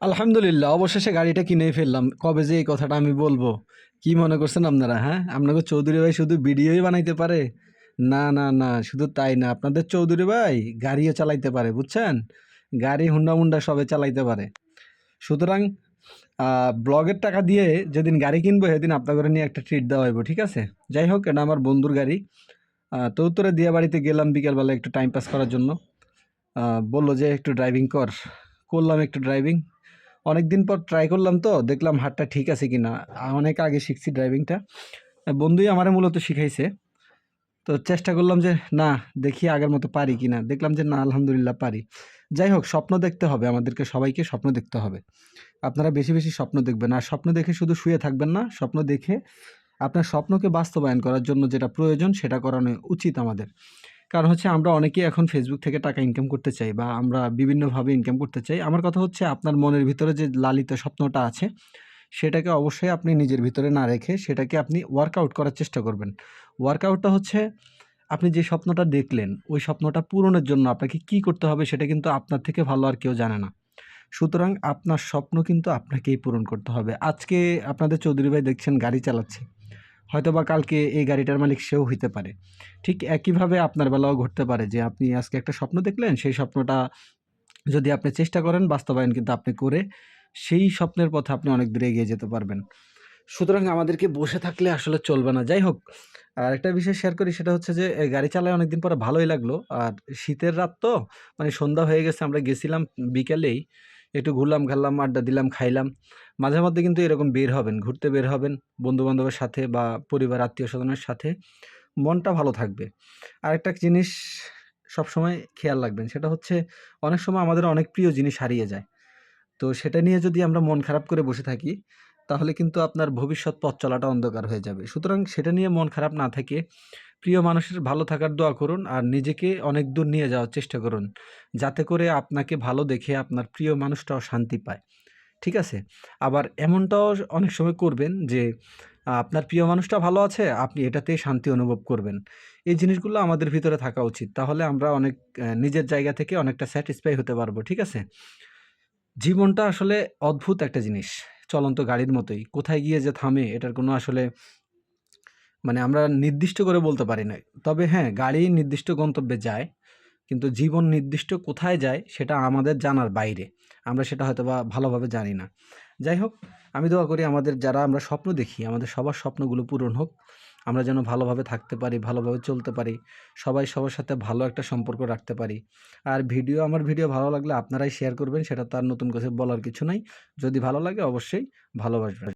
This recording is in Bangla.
আলহামদুলিল্লাহ, অবশেষে গাড়িটা কিনে ফেললাম। কবে যে এই কথাটা আমি বলব? কি মনে করছেন আপনারা হ্যাঁ? আপনাকে চৌধুরী ভাই শুধু ভিডিওই বানাইতে পারে? না না না, শুধু তাই না, আপনাদের চৌধুরী ভাই গাড়িও চালাইতে পারে, বুঝছেন? গাড়ি হুন্ডা মুন্ডা সবে চালাইতে পারে। সুতরাং ব্লগের টাকা দিয়ে যেদিন গাড়ি কিনবো, সেদিন আপনাদের নিয়ে একটা ট্রিট দেওয়া হইব, ঠিক আছে? যাই হোক, এটা আমার বন্ধুর গাড়ি। তো উত্তরে দিয়া বাড়িতে গেলাম বিকেলবেলা একটু টাইম পাস করার জন্য। বলল যে একটু ড্রাইভিং কর। করলাম একটু ড্রাইভিং অনেক দিন পর ট্রাই করলাম তো, দেখলাম হাতটা ঠিক আছে কি না অনেক আগে শিখছি ড্রাইভিংটা বন্ধুই আমারে মূলত শিখাইছে। তো চেষ্টা করলাম যে, না, দেখি আগের মতো পারি কি না দেখলাম যে, না, আলহামদুলিল্লাহ পারি। যাই হোক, স্বপ্ন দেখতে হবে, আমাদেরকে সবাইকে স্বপ্ন দেখতে হবে। আপনারা বেশি বেশি স্বপ্ন দেখবেন, আর স্বপ্ন দেখে শুধু শুয়ে থাকবেন না, স্বপ্ন দেখে আপনার স্বপ্নকে বাস্তবায়ন করার জন্য যেটা প্রয়োজন, সেটা করানো উচিত আমাদের। কারণ হচ্ছে আমরা অনেকেই এখন ফেসবুক থেকে টাকা ইনকাম করতে চাই বা আমরা বিভিন্নভাবে ইনকাম করতে চাই। আমার কথা হচ্ছে আপনার মনের ভিতরে যে লালিত স্বপ্নটা আছে, সেটাকে অবশ্যই আপনি নিজের ভিতরে না রেখে সেটাকে আপনি ওয়ার্কআউট করার চেষ্টা করবেন। ওয়ার্কআউটটা হচ্ছে আপনি যে স্বপ্নটা দেখলেন, ওই স্বপ্নটা পূরণের জন্য আপনাকে কি করতে হবে সেটা কিন্তু আপনার থেকে ভালো আর কেউ জানে না। সুতরাং আপনার স্বপ্ন কিন্তু আপনাকেই পূরণ করতে হবে। আজকে আপনাদের চৌধুরী ভাই দেখছেন গাড়ি চালাচ্ছে। হয়তো বা কালকে এই গাড়িটার মালিক সেও হইতে পারে। ঠিক একইভাবে আপনার বেলাও ঘটতে পারে যে আপনি আজকে একটা স্বপ্ন দেখলেন, সেই স্বপ্নটা যদি আপনি চেষ্টা করেন, বাস্তবায়ন কিন্তু আপনি করে সেই স্বপ্নের পথে আপনি অনেক দূরে এগিয়ে যেতে পারবেন। সুতরাং আমাদেরকে বসে থাকলে আসলে চলবে না। যাই হোক, আর একটা বিষয় শেয়ার করি, সেটা হচ্ছে যে গাড়ি চালায় অনেকদিন পরে ভালোই লাগল। আর শীতের রাত তো মানে সন্ধ্যা হয়ে গেছে, আমরা গেছিলাম বিকেলেই। একটু ঘুরলাম ঘারলাম আড্ডা দিলাম, খাইলাম। মাঝে মধ্যে কিন্তু এরকম বের হবেন, ঘুরতে বের হবেন বন্ধু বান্ধবের সাথে বা পরিবার আত্মীয় স্বজনের সাথে। মনটা ভালো থাকবে। আরেকটা জিনিস সবসময় খেয়াল রাখবেন, সেটা হচ্ছে অনেক সময় আমাদের অনেক প্রিয় জিনিস হারিয়ে যায়। তো সেটা নিয়ে যদি আমরা মন খারাপ করে বসে থাকি, তাহলে কিন্তু আপনার ভবিষ্যৎ পথ চলাটা অন্ধকার হয়ে যাবে। সুতরাং সেটা নিয়ে মন খারাপ না থেকে প্রিয় মানুষের ভালো থাকার দোয়া করুন আর নিজেকে অনেক দূর নিয়ে যাওয়ার চেষ্টা করুন। যাতে করে আপনাকে ভালো দেখে আপনার প্রিয় মানুষটাও শান্তি পায়। ঠিক আছে? আবার এমনটাও অনেক সময় করবেন যে, আপনার প্রিয় মানুষটা ভালো আছে, আপনি এটাতেই শান্তি অনুভব করবেন। এই জিনিসগুলো আমাদের ভিতরে থাকা উচিত। তাহলে আমরা অনেক নিজের জায়গা থেকে অনেকটা স্যাটিসফাই হতে পারব। ঠিক আছে? জীবনটা আসলে অদ্ভুত একটা জিনিস। চলন্ত গাড়ির মতোই। কোথায় গিয়ে যে থামে, এটার কোনো আসলে মানে আমরা নির্দিষ্ট করে বলতে পারি না তবে হ্যাঁ গাড়ি নির্দিষ্ট গন্তব্যে যায়, কিন্তু জীবন নির্দিষ্ট কোথায় যায় সেটা আমাদের জানার বাইরে। আমরা সেটা হয়তো বা ভালোভাবে জানি না। যাই হোক, আমি দোয়া করি আমাদের যারা আমরা স্বপ্ন দেখি, আমাদের সবার স্বপ্নগুলো পূরণ হোক, আমরা যেন ভালোভাবে থাকতে পারি, ভালোভাবে চলতে পারি, সবাই সবার সাথে ভালো একটা সম্পর্ক রাখতে পারি। আর ভিডিও, আমার ভিডিও ভালো লাগলে আপনারাই শেয়ার করবেন, সেটা তার নতুন কিছু বলার কিছু নাই। যদি ভালো লাগে অবশ্যই ভালোবাসবেন।